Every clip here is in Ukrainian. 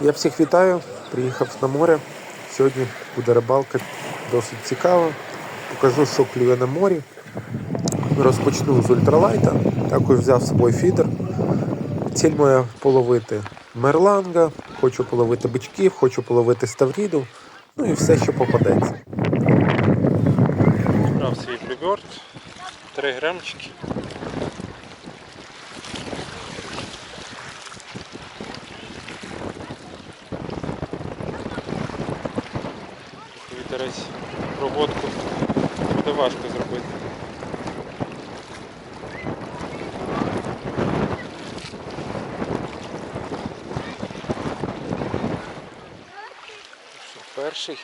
Я всіх вітаю, приїхав на море. Сьогодні буде рибалка досить цікава. Покажу, що клює на морі. Розпочну з ультралайта. Також взяв з собою фідер. Ціль моя половити мерланга, хочу половити бичків, хочу половити ставріду, ну і все, що попадеться. Брав свій блюберт, 3 грамчики. Проводку буде важко зробити. Перший.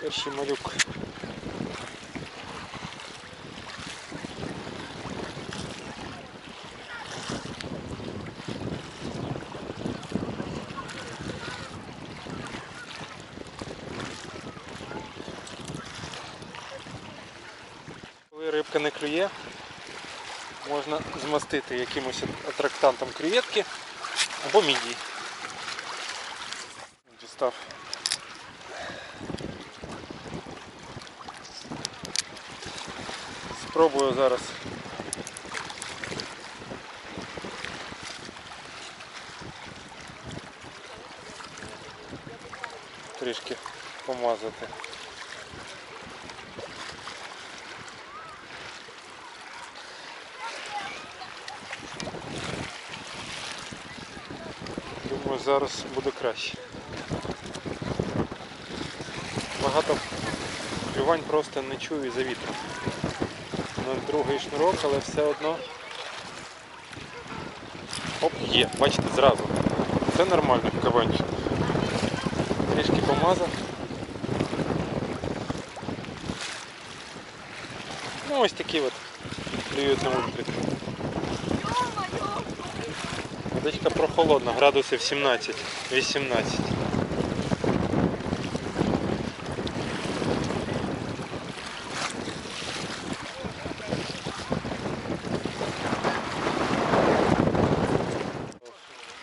Перший малюк. Коли рибка не клює, можна змастити якимось атрактантом креветки або мідії. Дістав Спробую зараз. Трішки помазати. Думаю, зараз буде краще. Багато клювань просто не чую за вітром на другий шнурок, але все одно. Оп, є, бачите, зразу. Це нормально кабанчик. Трішки помазав. Ну ось такі от клюють на ультрик. Водичка прохолодна, градусів 17-18.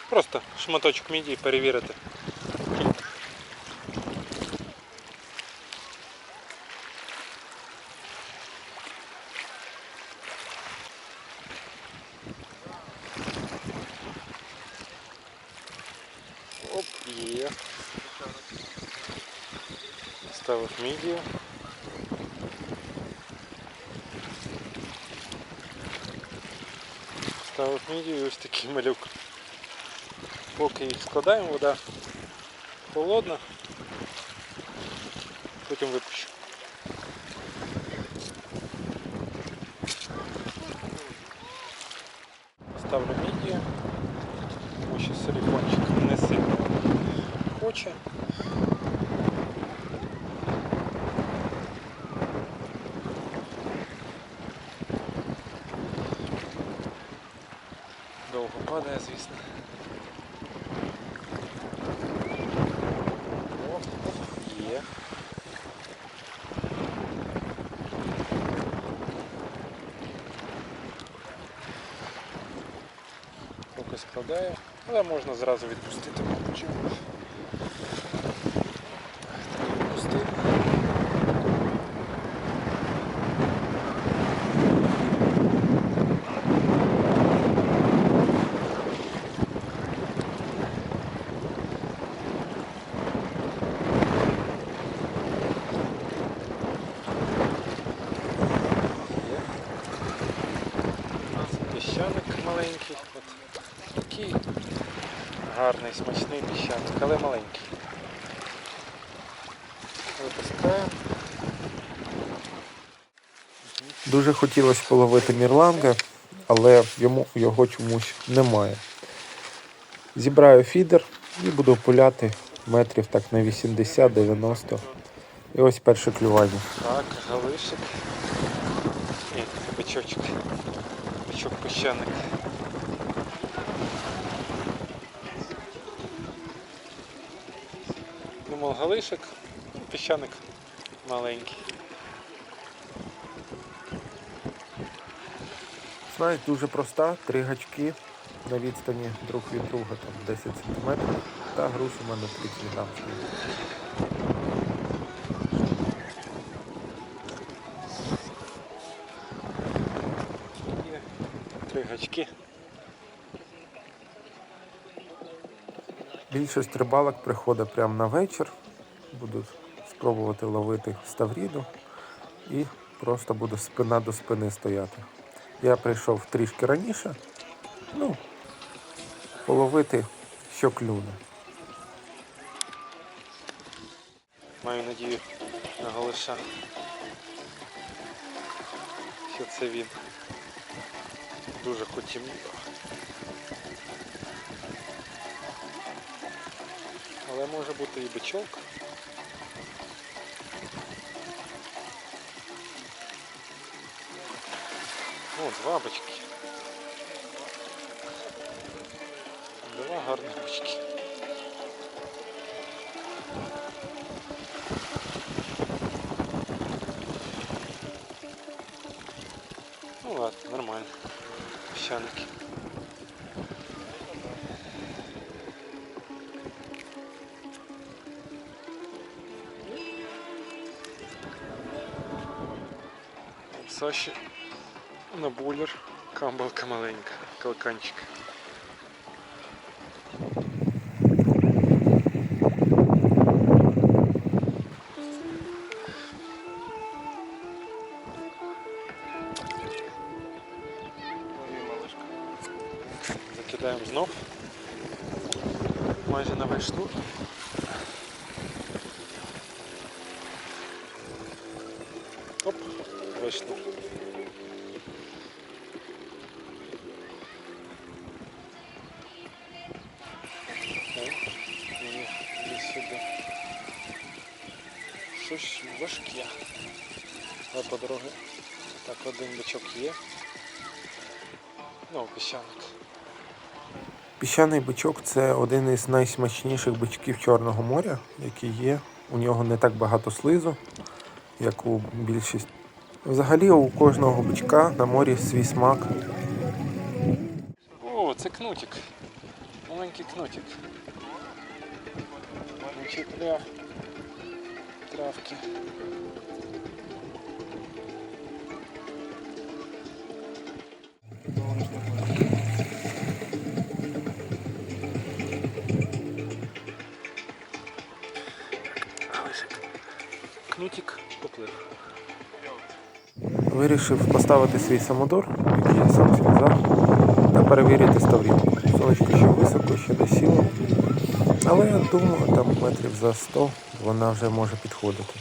Просто шматочок мідії перевірити. Ставив мідію. Ставив мідію і ось такий малюк. Поки їх складаємо, вода холодна, потім випущу. Ставлю Складаю, але можна зразу відпустити. мабуть. Так, відпустив. Є. Піщаник маленький. От. Такий гарний, смачний піщаник, але маленький. Випускаємо. Дуже хотілося половити мірланга, але йому його чомусь немає. Зібраю фідер і буду пуляти метрів так на 80-90. І ось перше клювання. Так, галишик. І бичочок. Бичок піщаник. Думав галишик, піщаник маленький. Снасть дуже проста, три гачки на відстані друг від друга, там 10 см, та груз у мене 30 грам. Три гачки. Більшість рибалок приходить прямо на вечір. Буду спробувати ловити ставріду і просто буду спина до спини стояти. Я прийшов трішки раніше, ну, половити, що клюне. Маю надію на голиша. Що це він. Дуже хотів. Але може бути і бичок. О, два бички. Два гарні бички. Ну ладно, нормально. Песчанки. Саші на булер. Камбалка маленька, калканчик. Закидаємо знов. Майже на весь шнур. Оп, весь шнур. Піщаник. Піщаний бичок це один із найсмачніших бичків Чорного моря, який є. У нього не так багато слизу, як у більшість. Взагалі у кожного бичка на морі свій смак. О, це кнутик. Маленький кнутик. Начепляв травки. Вирішив поставити свій самодор, який я сам зв'язав, та перевірити ставрівку. Сонечко ще високо, ще не сіло. Але я думаю, там метрів за 100 вона вже може підходити.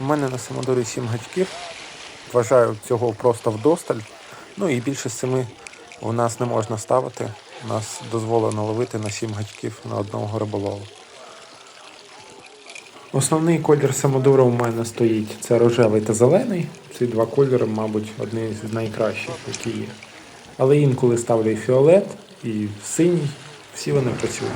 У мене на самодорі 7 гачків. Вважаю цього просто вдосталь. Ну і більше з семи у нас не можна ставити. У нас дозволено ловити на 7 гачків на одного риболова. Основний колір самодура у мене стоїть це рожевий та зелений. Ці два кольори, мабуть, одні з найкращих, які є. Але інколи ставлю і фіолет, і синій. Всі вони працюють.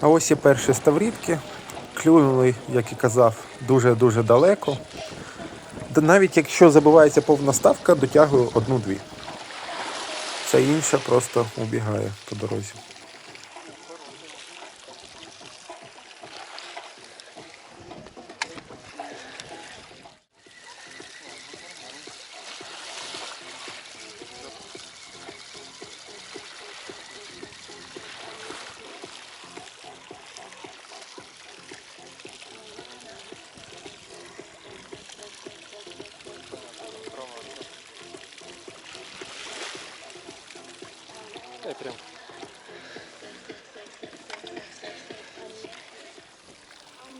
А ось і перші ставрідки. Клюнули, як і казав, дуже-дуже далеко. Навіть якщо забивається повна ставка, дотягую одну-дві. Це інша просто убігає по дорозі.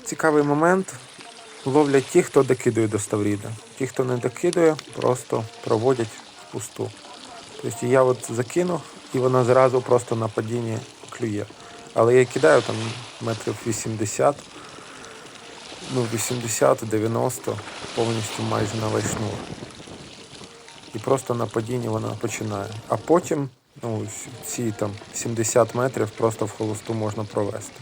Цікавий момент. Ловлять ті, хто докидує до Ставріда. Ті, хто не докидує, просто проводять впусту. Тобто я от закинув і вона зразу просто на падінні клює. Але я кидаю там метрів 80, ну 80-90, повністю майже на весь шнур. І просто на падінні вона починає. А потім ну, ці там 70 метрів просто в холосту можна провести.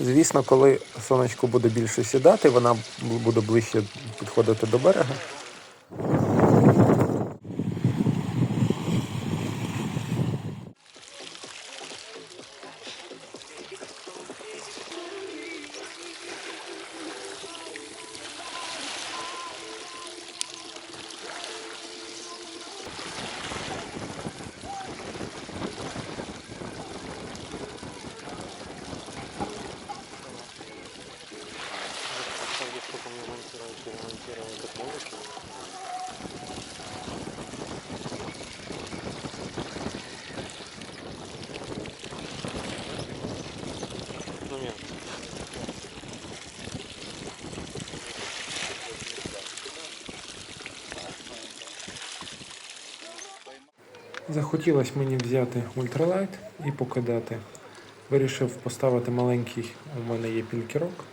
Звісно, коли сонечко буде більше сідати, вона буде ближче підходити до берега. Сколько монтировать, я монтировал так много. Ну нет. Захотілося мені взяти ультралайт і покидати. Вирішив поставити маленький, у мене є пінкерок.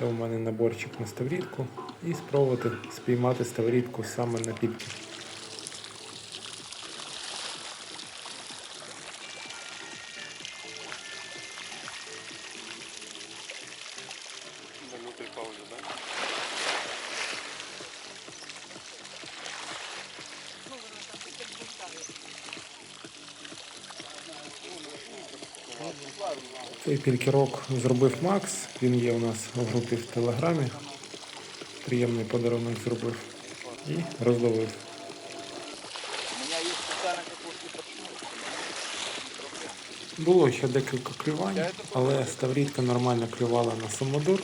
Це у мене наборчик на ставрідку. І спробувати спіймати ставрідку саме на пільки. Цей пількерок зробив Макс. Він є у нас в групі в Телеграмі. Приємний подарунок зробив. І розловив. Було ще декілька клювань, але ставрідка нормально клювала на самодур.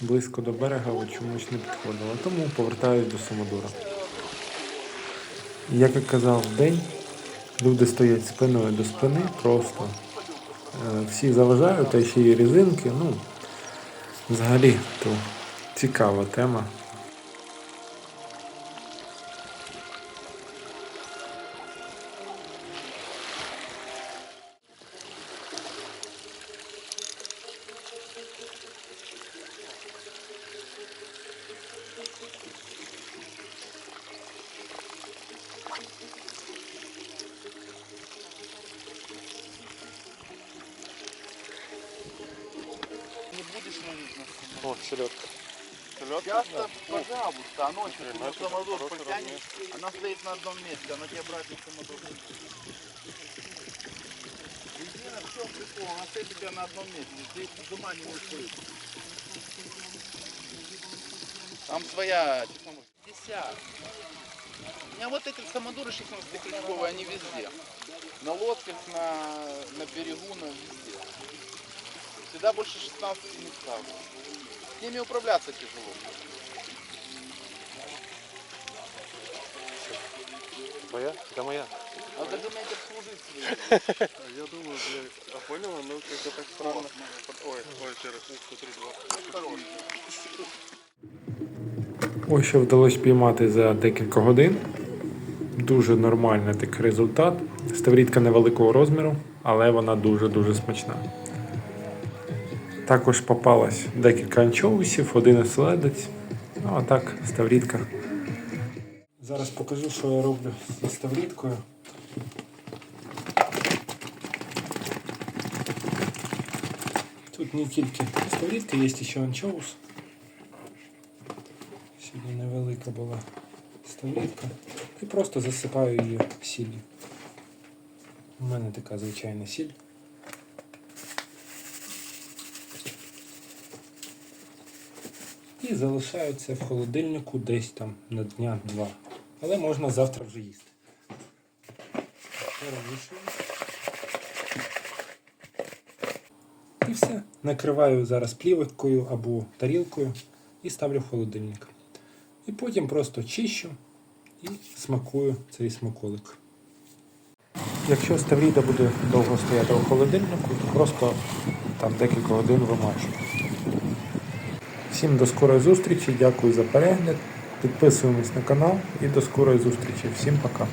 Близько до берега от чомусь не підходила. Тому повертаюсь до самодура. Як я казав в день, люди стоять спиною до спини, просто всі заважають, а ще й резинки. Ну, взагалі, то цікава тема. О, селедка. Часто, пожалуйста, ночью ты ну на хороший потянешь, она стоит на одном месте, она тебе брать на самолет. Резина, в чем прикол? Она стоит у тебя на одном месте, ты с ума не можешь выйти. Там своя... 50. У меня вот эти самодуры 16 крючковые, они везде. На лодках, на, на берегу, на везде. Всегда больше 16 не ставлю. С ними управляться тяжело. Твоя? Это моя. Надо уметь обслужить свои. Я думаю, блядь, а поняла, ну как-то так странно. Ой, ой, еще раз, смотри, два. Ось що вдалося піймати за декілька годин. Дуже нормальний такий результат. Ставрідка невеликого розміру, але вона дуже-дуже смачна. Також попалось декілька анчоусів, один оселедець. Ну а так, ставрідка. Зараз покажу, що я роблю зі ставрідкою. Тут не тільки ставрідка, є ще анчоус. Сьогодні невелика була ставрідка. І просто засипаю її сіллю. У мене така звичайна сіль. І залишаю в холодильнику десь там на дня два. Але можна завтра вже їсти. Перемішую. І все. Накриваю зараз плівкою або тарілкою і ставлю в холодильник. І потім просто чищу і смакую цей смаколик. Якщо ставріда буде довго стояти у холодильнику, то просто там декілька годин вимачую. Всім до скорої зустрічі, дякую за перегляд. Підписуємось на канал і до скорої зустрічі. Всім пока.